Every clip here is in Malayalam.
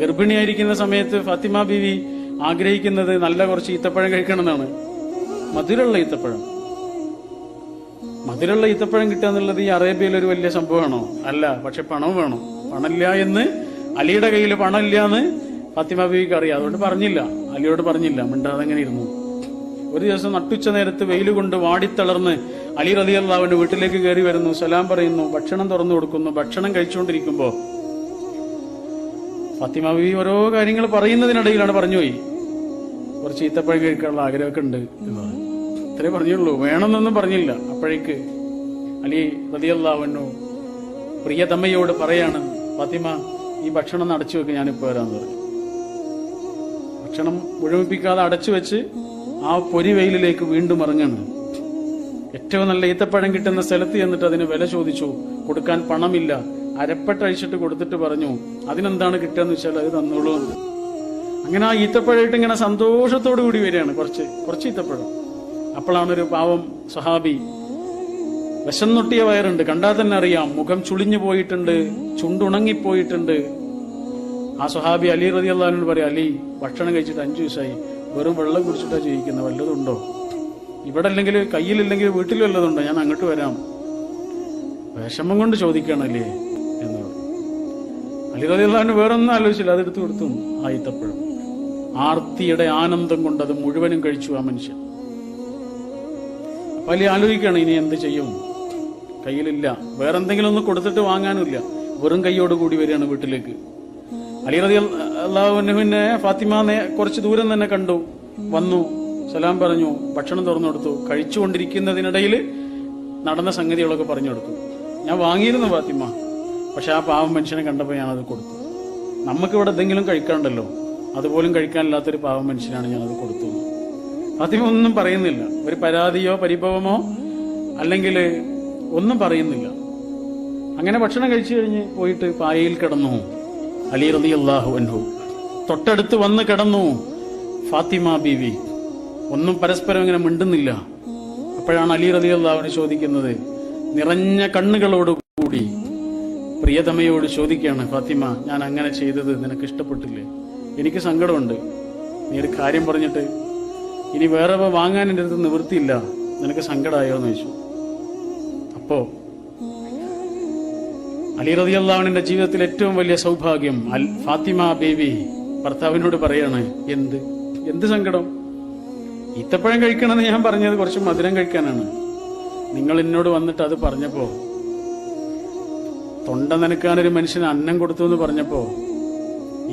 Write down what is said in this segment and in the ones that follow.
ഗർഭിണിയായിരിക്കുന്ന സമയത്ത് ഫാത്തിമ ബീവി ആഗ്രഹിക്കുന്നത് നല്ല കുറച്ച് ഈത്തപ്പഴം കഴിക്കണം എന്നാണ് മധുരമുള്ള ഈത്തപ്പഴം. മധുരമുള്ള ഈത്തപ്പഴം കിട്ടുക എന്നുള്ളത് ഈ അറേബ്യയിൽ ഒരു വലിയ സംഭവമാണോ? അല്ല പക്ഷെ പണം വേണം. പണമില്ല എന്ന് അലിയുടെ കയ്യിൽ പണമില്ല എന്ന് ഫാത്തിമ ബീവിക്ക് അറിയാം. അതുകൊണ്ട് പറഞ്ഞില്ല. അലിയോട് പറഞ്ഞില്ല. മിണ്ടാതെ അങ്ങനെ ഇരുന്നു. ഒരു ദിവസം നട്ടുച്ച നേരത്ത് വെയിൽ കൊണ്ട് വാടിത്തളർന്ന് അലി റലി അള്ളാവിന്റെ വീട്ടിലേക്ക് കയറി വരുന്നു. സലാം പറയുന്നു. ഭക്ഷണം തുറന്നു കൊടുക്കുന്നു. ഭക്ഷണം കഴിച്ചുകൊണ്ടിരിക്കുമ്പോ ഫാത്തിമ ബീവി ഓരോ കാര്യങ്ങൾ പറയുന്നതിനിടയിലാണ് പറഞ്ഞുപോയി കുറച്ച് ഈത്തപ്പഴം കഴിക്കാനുള്ള ആഗ്രഹമൊക്കെ ഉണ്ട് എന്ന് പറഞ്ഞു. ഇത്രേ പറഞ്ഞുള്ളൂ. വേണമെന്നൊന്നും പറഞ്ഞില്ല. അപ്പോഴേക്ക് അലി റതിയല്ലാവന്നു പ്രിയതമ്മയോട് പറയാണ് ഫാത്തിമ ഈ ഭക്ഷണം അടച്ചു വെക്ക് ഞാനിപ്പോ വരാന്ന് പറഞ്ഞു. ഭക്ഷണം മുഴുമിപ്പിക്കാതെ അടച്ചു വെച്ച് ആ പൊരി വെയിലിലേക്ക് വീണ്ടും ഇറങ്ങാണ് ഏറ്റവും നല്ല ഈത്തപ്പഴം കിട്ടുന്ന സ്ഥലത്ത് ചെന്നിട്ട് അതിന് വില ചോദിച്ചു. കൊടുക്കാൻ പണമില്ല. അരപ്പെട്ടഴിച്ചിട്ട് കൊടുത്തിട്ട് പറഞ്ഞു അതിനെന്താണ് കിട്ടുകയെന്ന് വെച്ചാൽ അത് തന്നോളൂ അങ്ങനെ ആ ഈത്തപ്പഴമായിട്ട് ഇങ്ങനെ സന്തോഷത്തോടു കൂടി വരികയാണ് കുറച്ച് കുറച്ച് ഈത്തപ്പഴം. അപ്പോഴാണ് ഒരു പാവം സഹാബി വിശന്നൊട്ടിയ വയറുണ്ട്. കണ്ടാൽ തന്നെ അറിയാം മുഖം ചുളിഞ്ഞു പോയിട്ടുണ്ട് ചുണ്ടുണങ്ങിപ്പോയിട്ടുണ്ട്. ആ സുഹാബി അലി റതി അള്ളഹാനോട് പറയാം അലി ഭക്ഷണം കഴിച്ചിട്ട് അഞ്ചു ദിവസമായി. വെറും വെള്ളം കുടിച്ചിട്ടാ ജീവിക്കുന്നത് വല്ലതുണ്ടോ? ഇവിടെ അല്ലെങ്കിൽ കയ്യിലില്ലെങ്കിൽ വീട്ടിൽ വല്ലതുണ്ടോ? ഞാൻ അങ്ങോട്ട് വരാം. വിഷമം കൊണ്ട് പറഞ്ഞു അലി അള്ളഹാന് വേറൊന്നും ആലോചിച്ചില്ല. അതെടുത്തു കൊടുത്തു. ആ ഈത്തപ്പഴം ആർത്തിയുടെ ആനന്ദം കൊണ്ട് അത് മുഴുവനും കഴിച്ചു ആ മനുഷ്യൻ. വലിയ അലി ആലോചിക്കുകയാണ് ഇനി എന്ത് ചെയ്യും? കയ്യിലില്ല. വേറെന്തെങ്കിലും ഒന്ന് കൊടുത്തിട്ട് വാങ്ങാനുമില്ല. വെറും കൈയോട് കൂടി വരികയാണ് വീട്ടിലേക്ക്. അലി റതി അള്ളാഹുവിനെ ഫാത്തിമ കുറച്ച് ദൂരം തന്നെ കണ്ടു. വന്നു. സലാം പറഞ്ഞു. ഭക്ഷണം തുറന്നു കൊടുത്തു. കഴിച്ചുകൊണ്ടിരിക്കുന്നതിനിടയിൽ നടന്ന സംഗതികളൊക്കെ പറഞ്ഞു കൊടുത്തു. ഞാൻ വാങ്ങിയിരുന്നു ഫാത്തിമ. പക്ഷെ ആ പാവം മനുഷ്യനെ കണ്ടപ്പോൾ ഞാനത് കൊടുത്തു. നമുക്കിവിടെ എന്തെങ്കിലും കഴിക്കാണ്ടല്ലോ അതുപോലും കഴിക്കാനില്ലാത്തൊരു പാവം മനുഷ്യനാണ് ഞാനത് കൊടുത്തു അതിമൊന്നും പറയുന്നില്ല. ഒരു പരാതിയോ പരിഭവമോ അല്ലെങ്കിൽ ഒന്നും പറയുന്നില്ല. അങ്ങനെ ഭക്ഷണം കഴിച്ചു കഴിഞ്ഞ് പോയിട്ട് പായയിൽ കിടന്നു. അലി റതി അള്ളാഹു അൻഹു. തൊട്ടടുത്ത് വന്ന് കിടന്നു ഫാത്തിമ ബീവി. ഒന്നും പരസ്പരം ഇങ്ങനെ മിണ്ടുന്നില്ല. അപ്പോഴാണ് അലി റതി അള്ളാഹുവിനെ ചോദിക്കുന്നത് നിറഞ്ഞ കണ്ണുകളോട് കൂടി പ്രിയതമയോട് ചോദിക്കുകയാണ് ഫാത്തിമ ഞാൻ അങ്ങനെ ചെയ്തത് നിനക്ക് ഇഷ്ടപ്പെട്ടില്ലേ? എനിക്ക് സങ്കടമുണ്ട്. നീ ഒരു കാര്യം പറഞ്ഞിട്ട് ഇനി വേറെ വാങ്ങാൻ എന്റെ അടുത്ത് നിവൃത്തിയില്ല. നിനക്ക് സങ്കടമായോ എന്ന് ചോദിച്ചു. അപ്പോ അലി റതി അള്ളാഹുവിന്റെ ജീവിതത്തിൽ ഏറ്റവും വലിയ സൗഭാഗ്യം അൽ ഫാത്തിമ ബേബി ഭർത്താവിനോട് പറയാണ് എന്ത്? എന്ത് സങ്കടം? ഈത്തപ്പഴം കഴിക്കണമെന്ന് ഞാൻ പറഞ്ഞത് കുറച്ച് മധുരം കഴിക്കാനാണ്. നിങ്ങൾ എന്നോട് വന്നിട്ട് അത് പറഞ്ഞപ്പോ തൊണ്ട നനക്കാൻ ഒരു മനുഷ്യന് അന്നം കൊടുത്തു എന്ന് പറഞ്ഞപ്പോ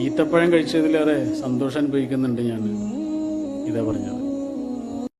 ഈത്തപ്പഴം കഴിച്ചതിലേറെ സന്തോഷം അനുഭവിക്കുന്നുണ്ട് ഞാൻ ഇതാ പറഞ്ഞത്.